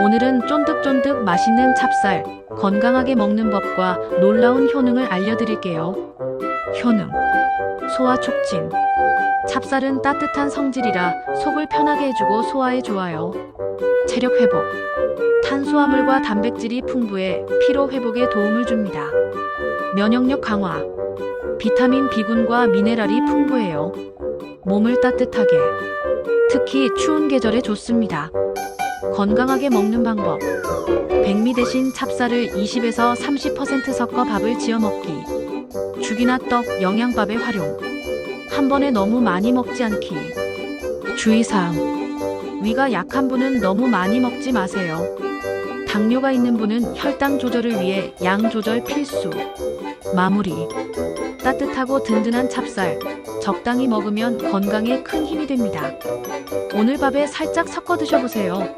오늘은 쫀득쫀득 맛있는 찹쌀, 건강하게 먹는 법과 놀라운 효능을 알려드릴게요. 효능. 소화 촉진. 찹쌀은 따뜻한 성질이라 속을 편하게 해주고 소화에 좋아요. 체력 회복. 탄수화물과 단백질이 풍부해 피로 회복에 도움을 줍니다. 면역력 강화. 비타민 B군과 미네랄이 풍부해요. 몸을 따뜻하게. 특히 추운 계절에 좋습니다. 건강하게 먹는 방법. 백미 대신 찹쌀을 20에서 30% 섞어 밥을 지어 먹기. 죽이나 떡, 영양밥에 활용. 한 번에 너무 많이 먹지 않기. 주의사항. 위가 약한 분은 너무 많이 먹지 마세요. 당뇨가 있는 분은 혈당 조절을 위해 양 조절 필수. 마무리. 따뜻하고 든든한 찹쌀. 적당히 먹으면 건강에 큰 힘이 됩니다. 오늘 밥에 살짝 섞어 드셔보세요.